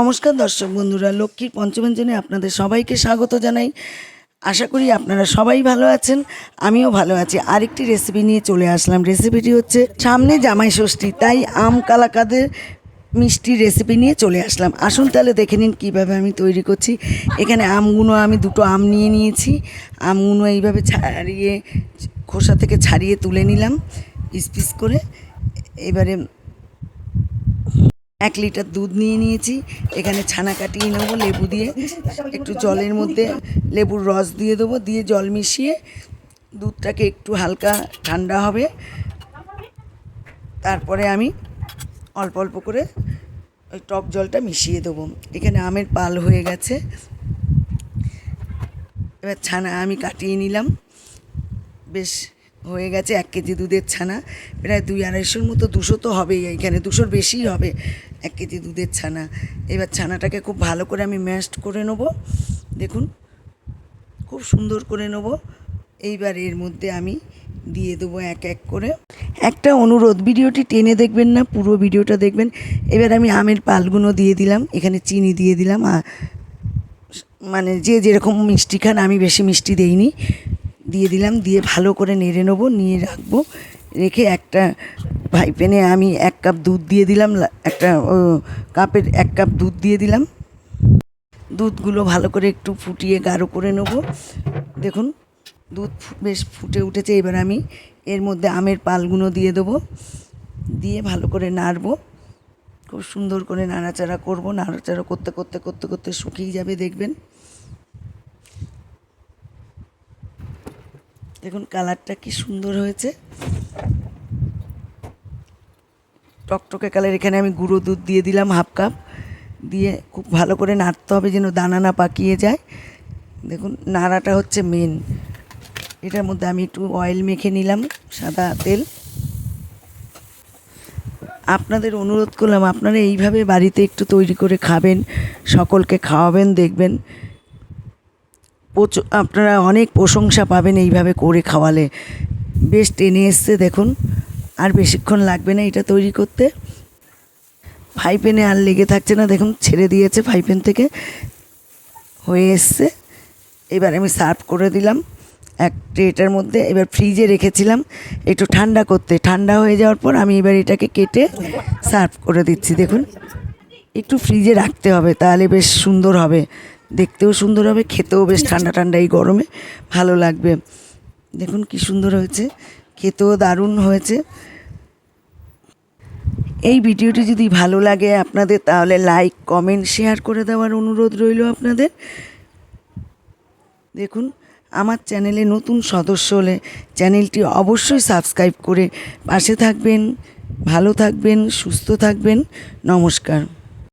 নমস্কার দর্শক বন্ধুরা, লক্ষ্মীর পঞ্চমঞ্জনে আপনাদের সবাইকে স্বাগত জানাই। আশা করি আপনারা সবাই ভালো আছেন, আমিও ভালো আছি। আরেকটি রেসিপি নিয়ে চলে আসলাম। রেসিপিটি হচ্ছে সামনে জামাই ষষ্ঠী, তাই আম কালাকাদের মিষ্টি রেসিপি নিয়ে চলে আসলাম। আসুন তাহলে দেখে নিন কীভাবে আমি তৈরি করছি। এখানে আমগুলো আমি দুটো আম নিয়ে নিয়েছি। আমগুলো এইভাবে ছাড়িয়ে, খোসা থেকে ছাড়িয়ে তুলে নিলাম, পিস পিস করে। এবারে এক লিটার দুধ নিয়ে নিয়েছি। এখানে ছানা কাটিয়ে নেব লেবু দিয়ে। একটু জলের মধ্যে লেবুর রস দিয়ে দেবো, দিয়ে জল মিশিয়ে দুধটাকে একটু হালকা ঠান্ডা হবে। তারপরে আমি অল্প অল্প করে ওই টক জলটা মিশিয়ে দেবো। এখানে আমের পাল হয়ে গেছে। এবার ছানা আমি কাটিয়ে নিলাম। বেশ হয়ে গেছে এক কেজি দুধের ছানা। প্রায় দুই আড়াইশোর মতো, দুশো তো হবেই এইখানে, দুশোর বেশিই হবে এক কেজি দুধের ছানা। এবার ছানাটাকে খুব ভালো করে আমি ম্যাশড করে নেব। দেখুন, খুব সুন্দর করে নেব। এইবার এর মধ্যে আমি দিয়ে দেবো এক এক করে। একটা অনুরোধ, ভিডিওটি টেনে দেখবেন না, পুরো ভিডিওটা দেখবেন। এবার আমি আমের পালগুলো দিয়ে দিলাম, এখানে চিনি দিয়ে দিলাম। আর মানে যে যেরকম মিষ্টি খান, আমি বেশি মিষ্টি দেইনি। দিয়ে দিলাম, দিয়ে ভালো করে নেড়ে নেব, নিয়ে রাখব। রেখে একটা ভাই প্যানে আমি এক কাপ দুধ দিয়ে দিলাম একটা কাপের এক কাপ দুধ দিয়ে দিলাম। দুধগুলো ভালো করে একটু ফুটিয়ে গাঢ় করে নেব। দেখুন, দুধ বেশ ফুটে উঠেছে, এবার আমি এর মধ্যে আমের পালগুলো দিয়ে দেবো। দিয়ে ভালো করে নাড়বো। খুব সুন্দর করে নাড়াচাড়া করব। নাড়াচাড়া করতে করতে করতে করতে শুকিয়ে যাবে, দেখবেন। দেখুন কালারটা কি সুন্দর হয়েছে। টকটকে কালার, এখানে আমি গুঁড়ো দুধ দিয়ে দিলাম হাফ কাপ। দিয়ে খুব ভালো করে নাড়তে হবে যেন দানা না পাকিয়ে যায়। দেখুন, নাড়াটা হচ্ছে মেন এটার মধ্যে আমি একটু অয়েল মেখে নিলাম, সাদা তেল। আপনাদের অনুরোধ করলাম, আপনারা এইভাবে বাড়িতে একটু তৈরি করে খাবেন, সকলকে খাওয়াবেন, দেখবেন। প্রচুর আপনারা অনেক প্রশংসা পাবেন এইভাবে করে খাওয়ালে। বেশ টেনে এসছে, দেখুন। আর বেশিক্ষণ লাগবে না এটা তৈরি করতে। ফ্রাই প্যানে আর লেগে থাকছে না, দেখুন, ছেড়ে দিয়েছে ফ্রাই প্যান থেকে। হয়ে এসছে। এবার আমি সার্ভ করে দিলাম। এক ট্রেটার মধ্যে এবার ফ্রিজে রেখেছিলাম একটু ঠান্ডা করতে। ঠান্ডা হয়ে যাওয়ার পর আমি এবার এটাকে কেটে সার্ভ করে দিচ্ছি, দেখুন। একটু ফ্রিজে রাখতে হবে, তাহলে বেশ সুন্দর হবে। দেখতেও সুন্দর হবে, খেতেও বেশ ঠান্ডা ঠান্ডা এই গরমে, ভালো লাগবে। দেখুন কি সুন্দর হয়েছে, খেতেও দারুণ হয়েছে। এই ভিডিওটি যদি ভালো লাগে আপনাদের, তাহলে লাইক, কমেন্ট, শেয়ার করে দেওয়ার অনুরোধ রইল আপনাদের। দেখুন, আমার চ্যানেলে নতুন সদস্য হলে চ্যানেলটি অবশ্যই সাবস্ক্রাইব করে পাশে থাকবেন, ভালো থাকবেন, সুস্থ থাকবেন। নমস্কার।